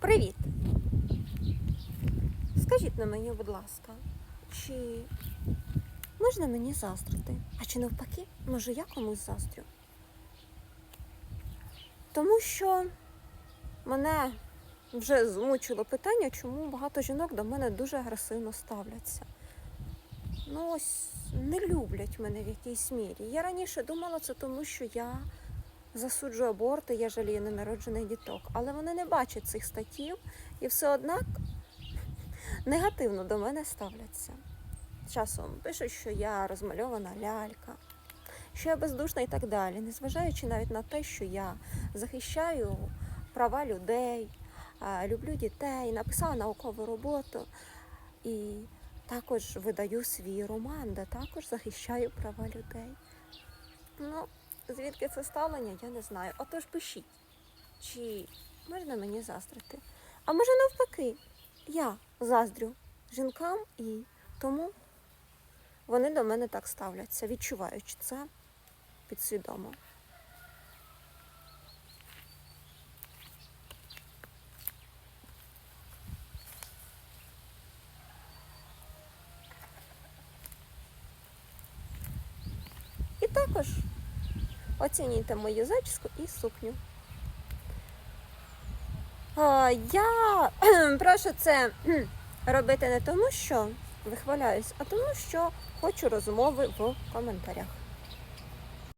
Привіт! Скажіть на мені, будь ласка, чи можна мені заздрити? А чи навпаки, може я комусь заздрю? Тому що мене вже змучило питання, чому багато жінок до мене дуже агресивно ставляться. Ну ось не люблять мене в якійсь мірі. Я раніше думала це тому, що я засуджую аборти, я жалію ненароджених діток. Але вони не бачать цих статтів і все однак негативно до мене ставляться. Часом пишуть, що я розмальована лялька, що я бездушна і так далі, незважаючи навіть на те, що я захищаю права людей, люблю дітей, написала наукову роботу і також видаю свій роман, де також захищаю права людей. Ну, звідки це ставлення, я не знаю. Отож пишіть, чи можна мені заздрити? А може навпаки, я заздрю жінкам і тому вони до мене так ставляться, відчуваючи це підсвідомо. І також оцінюйте мою зачіску і сукню. Я прошу це робити не тому, що вихваляюсь, а тому, що хочу розмови в коментарях.